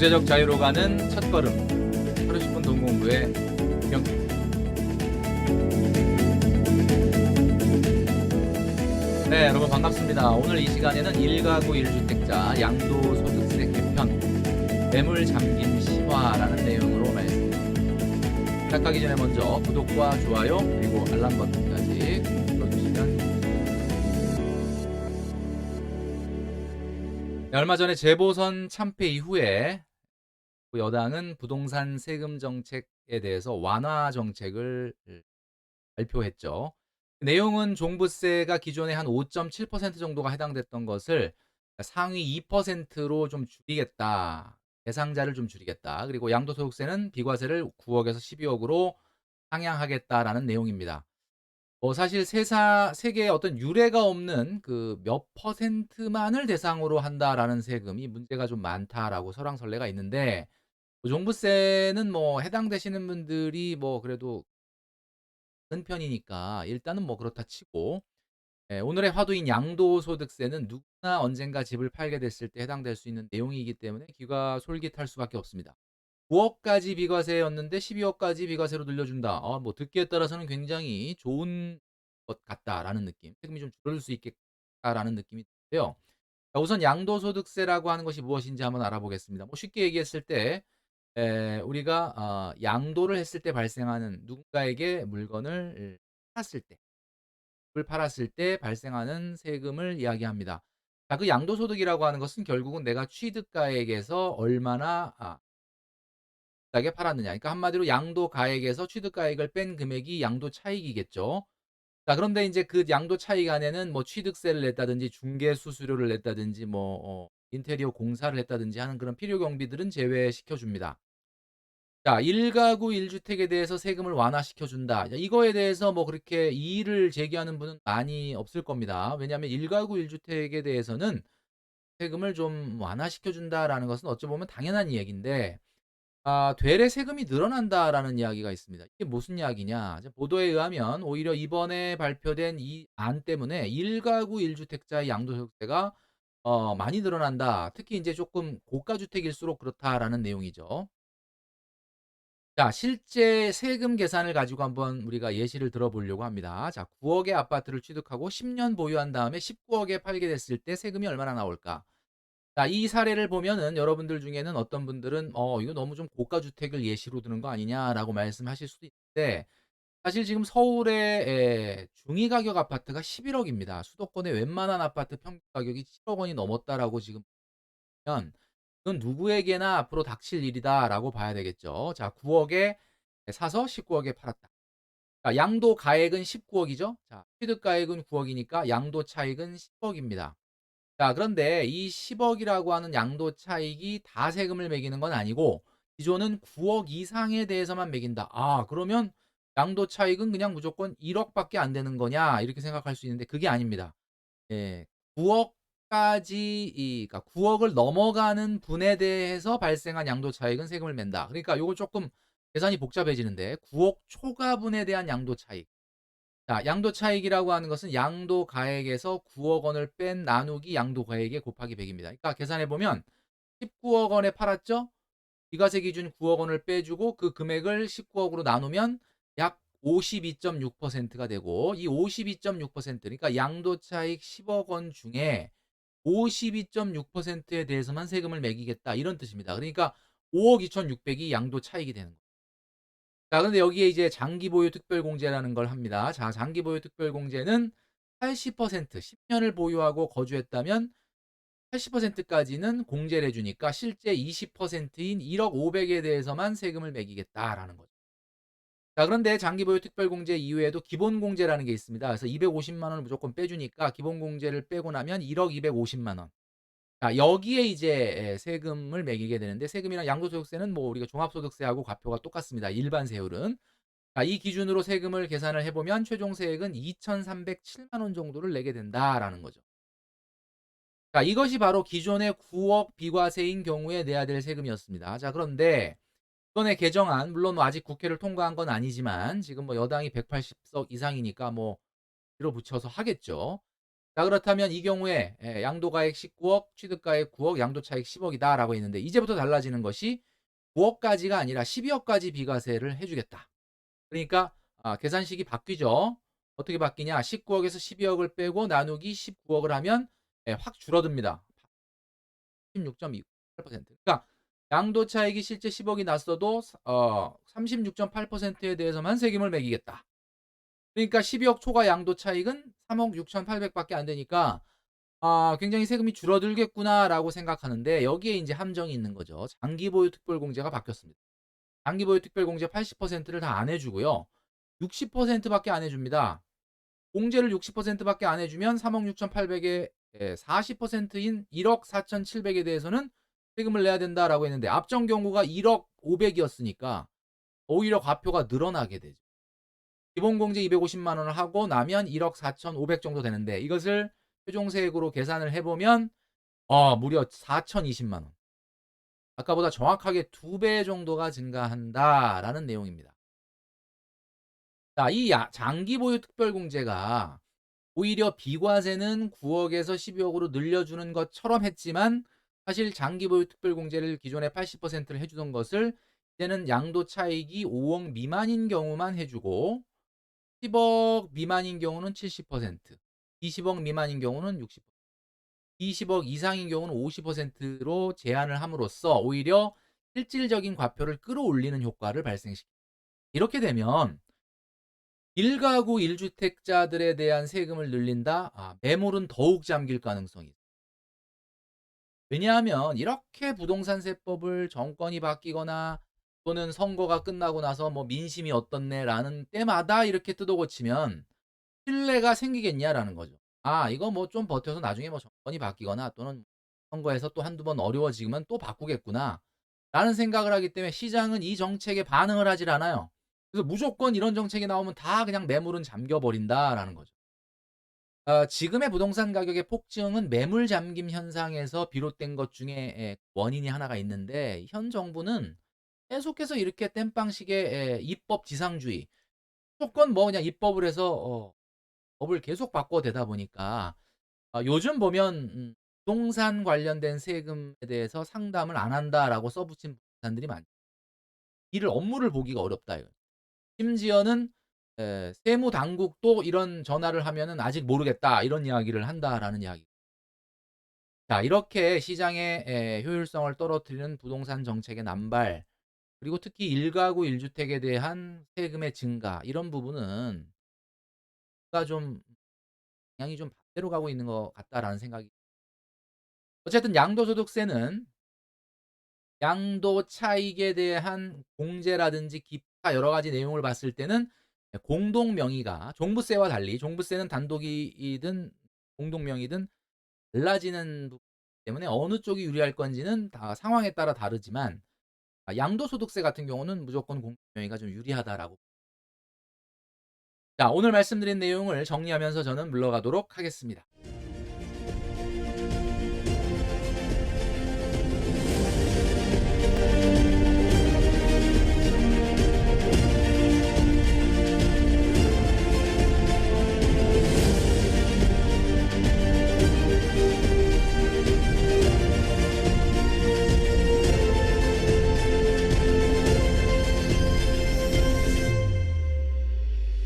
경제적 자유로 가는 첫걸음 하루 10분 동공부의 경 네, 여러분 반갑습니다. 오늘 이 시간에는 1가구 1주택자 양도소득세 개편 매물 잠김 심화라는 내용으로 말씀드립니다. 시작하기 전에 먼저 구독과 좋아요 그리고 알람 버튼까지 눌러주시면 네, 얼마 전에 재보선 참패 이후에 여당은 부동산 세금 정책에 대해서 완화 정책을 발표했죠. 그 내용은 종부세가 기존에 한 5.7% 정도가 해당됐던 것을 상위 2%로 좀 줄이겠다. 대상자를 좀 줄이겠다. 그리고 양도소득세는 비과세를 9억에서 12억으로 상향하겠다라는 내용입니다. 뭐 사실 세사 세계에 어떤 유례가 없는 그 몇 퍼센트만을 대상으로 한다라는 세금이 문제가 좀 많다라고 설왕설래가 있는데 뭐 종부세는 뭐 해당되시는 분들이 뭐 그래도 큰 편이니까 일단은 뭐 그렇다 치고 예, 오늘의 화두인 양도소득세는 누구나 언젠가 집을 팔게 됐을 때 해당될 수 있는 내용이기 때문에 귀가 솔깃할 수밖에 없습니다. 9억까지 비과세였는데 12억까지 비과세로 늘려준다. 어, 뭐 듣기에 따라서는 굉장히 좋은 것 같다라는 느낌. 세금이 좀 줄어들 수 있겠다라는 느낌이 드는데요. 자, 우선 양도소득세라고 하는 것이 무엇인지 한번 알아보겠습니다. 뭐 쉽게 얘기했을 때 에, 우리가 어, 양도를 했을 때 발생하는 누군가에게 물건을 팔았을 때, 을 팔았을 때 발생하는 세금을 이야기합니다. 자, 그 양도 소득이라고 하는 것은 결국은 내가 취득가액에서 얼마나 아, 비싸게 팔았느냐. 그러니까 한마디로 양도가액에서 취득가액을 뺀 금액이 양도 차익이겠죠. 자, 그런데 이제 그 양도 차익 안에는 뭐 취득세를 냈다든지 중개 수수료를 냈다든지 뭐 어, 인테리어 공사를 했다든지 하는 그런 필요 경비들은 제외시켜 줍니다. 자, 1가구 1주택에 대해서 세금을 완화시켜 준다. 이거에 대해서 뭐 그렇게 이의를 제기하는 분은 많이 없을 겁니다. 왜냐하면 1가구 1주택에 대해서는 세금을 좀 완화시켜 준다라는 것은 어찌 보면 당연한 이야기인데 아, 되레 세금이 늘어난다라는 이야기가 있습니다. 이게 무슨 이야기냐? 보도에 의하면 오히려 이번에 발표된 이 안 때문에 1가구 1주택자의 양도소득세가 어, 많이 늘어난다. 특히 이제 조금 고가 주택일수록 그렇다라는 내용이죠. 자, 실제 세금 계산을 가지고 한번 우리가 예시를 들어보려고 합니다. 자, 9억 의 아파트를 취득하고 10 년 보유한 다음에 19억 에 팔게 됐을 때 세금이 얼마나 나올까? 자, 이 사례를 보면은 여러분들 중에는 어떤 분들은 어, 이거 너무 좀 고가 주택을 예시로 드는 거 아니냐라고 말씀하실 수도 있는데 사실 지금 서울의 에, 중위 가격 아파트가 11억입니다. 수도권의 웬만한 아파트 평균 가격이 7억 원이 넘었다라고 지금 보면 그건 누구에게나 앞으로 닥칠 일이다라고 봐야 되겠죠. 자, 9억에 사서 19억에 팔았다. 자, 양도 가액은 19억이죠. 자, 취득 가액은 9억이니까 양도 차익은 10억입니다. 자, 그런데 이 10억이라고 하는 양도 차익이 다 세금을 매기는 건 아니고 기존은 9억 이상에 대해서만 매긴다. 아, 그러면 양도 차익은 그냥 무조건 1억밖에 안 되는 거냐? 이렇게 생각할 수 있는데 그게 아닙니다. 예. 9억까지 이 그러니까 9억을 넘어가는 분에 대해서 발생한 양도 차익은 세금을 낸다. 그러니까 요거 조금 계산이 복잡해지는데 9억 초과분에 대한 양도 차익. 자, 양도 차익이라고 하는 것은 양도 가액에서 9억 원을 뺀 나누기 양도 가액에 곱하기 100입니다. 그러니까 계산해 보면 19억 원에 팔았죠? 비과세 기준 9억 원을 빼주고 그 금액을 19억으로 나누면 약 52.6%가 되고 이 52.6% 그러니까 양도 차익 10억 원 중에 52.6%에 대해서만 세금을 매기겠다 이런 뜻입니다. 그러니까 5억 2,600이 양도 차익이 되는 거예요. 자, 근데 여기에 이제 장기 보유 특별 공제라는 걸 합니다. 자, 장기 보유 특별 공제는 80% 10년을 보유하고 거주했다면 80%까지는 공제를 해주니까 실제 20%인 1억 500에 대해서만 세금을 매기겠다라는 거죠. 자, 그런데 장기보유 특별공제 이후에도 기본공제라는 게 있습니다. 그래서 250만 원을 무조건 빼주니까 기본공제를 빼고 나면 1억 250만 원. 자, 여기에 이제 세금을 매기게 되는데 세금이랑 양도소득세는 뭐 우리가 종합소득세하고 과표가 똑같습니다. 일반 세율은. 자, 이 기준으로 세금을 계산을 해보면 최종 세액은 2,307만 원 정도를 내게 된다라는 거죠. 자, 이것이 바로 기존의 9억 비과세인 경우에 내야 될 세금이었습니다. 자, 그런데 이번에 개정안 물론 뭐 아직 국회를 통과한 건 아니지만 지금 뭐 여당이 180석 이상이니까 뭐 밀어붙여서 하겠죠. 자 그렇다면 이 경우에 예 양도가액 19억, 취득가액 9억, 양도차익 10억이다라고 했는데 이제부터 달라지는 것이 9억까지가 아니라 12억까지 비과세를 해 주겠다. 그러니까 아 계산식이 바뀌죠. 어떻게 바뀌냐? 19억에서 12억을 빼고 나누기 19억을 하면 예 확 줄어듭니다. 36.28%. 그러니까 양도 차익이 실제 10억이 났어도 어 36.8%에 대해서만 세금을 매기겠다. 그러니까 12억 초과 양도 차익은 3억 6,800 밖에 안 되니까 아 굉장히 세금이 줄어들겠구나라고 생각하는데 여기에 인제 함정이 있는 거죠. 장기 보유 특별 공제가 바뀌었습니다. 장기 보유 특별 공제 80%를 다 안 해 주고요. 60% 밖에 안 해 줍니다. 공제를 60% 밖에 안 해 주면 3억 6,800에 예 40%인 1억 4,700에 대해서는 세금을 내야 된다라고 했는데 앞전 경우가 1억 500이었으니까 오히려 과표가 늘어나게 되죠. 기본 공제 250만 원을 하고 나면 1억 4,500 정도 되는데 이것을 최종 세액으로 계산을 해 보면 어 무려 4,020만 원. 아까보다 정확하게 2배 정도가 증가한다라는 내용입니다. 자, 이야 장기 보유 특별공제가 오히려 비과세는 9억에서 12억으로 늘려주는 것처럼 했지만 사실 장기 보유 특별공제를 기존에 80%를 해주던 것을 이제는 양도 차익이 5억 미만인 경우만 해주고 10억 미만인 경우는 70%, 20억 미만인 경우는 60%, 20억 이상인 경우는 50%로 제한을 함으로써 오히려 실질적인 과표를 끌어올리는 효과를 발생시킵니다. 이렇게 되면 1가구 1주택자들에 대한 세금을 늘린다? 아 매물은 더욱 잠길 가능성이 있어요. 왜냐하면 이렇게 부동산 세법을 정권이 바뀌거나 또는 선거가 끝나고 나서 뭐 민심이 어떻네라는 때마다 이렇게 뜯어 고치면 신뢰가 생기겠냐라는 거죠. 아 이거 뭐 좀 버텨서 나중에 뭐 정권이 바뀌거나 또는 선거에서 또 한두 번 어려워지면 또 바꾸겠구나. 라는 생각을 하기 때문에 시장은 이 정책에 반응을 하질 않아요. 그래서 무조건 이런 정책이 나오면 다 그냥 매물은 잠겨 버린다라는 거죠. 어 지금의 부동산 가격의 폭증은 매물 잠김 현상에서 비롯된 것 중에 예 원인이 하나가 있는데 현 정부는 계속해서 이렇게 땜빵식의 예 입법 지상주의 무조건 뭐 그냥 입법을 해서 어 법을 계속 바꿔대다 보니까 아 요즘 보면 음 "부동산 관련된 세금에 대해서 상담을 안 한다."라고 써 붙인 부동산들이 많 일을 업무를 보기가 어렵다 이거죠. 심지어는 예 세무 당국도 이런 전화를 하면은 "아직 모르겠다." 이런 이야기를 한다라는 이야기. 자 이렇게 시장의 예 효율성을 떨어뜨리는 부동산 정책의 남발 그리고 특히 1가구 1주택에 대한 세금의 증가 이런 부분은 가좀 방향이 좀 반대로 가고 있는 것 같다라는 생각이 어쨌든 양도소득세는 양도 차익에 대한 공제라든지 기타 여러 가지 내용을 봤을 때는 예 공동 명의가 종부세와 달리 종부세는 단독이든 공동 명의든 달라지는 부분 때문에 어느 쪽이 유리할 건지는 다 상황에 따라 다르지만 아 양도소득세 같은 경우는 무조건 공동 명의가 좀 유리하다라고 자 오늘 말씀드린 내용을 정리하면서 저는 물러가도록 하겠습니다.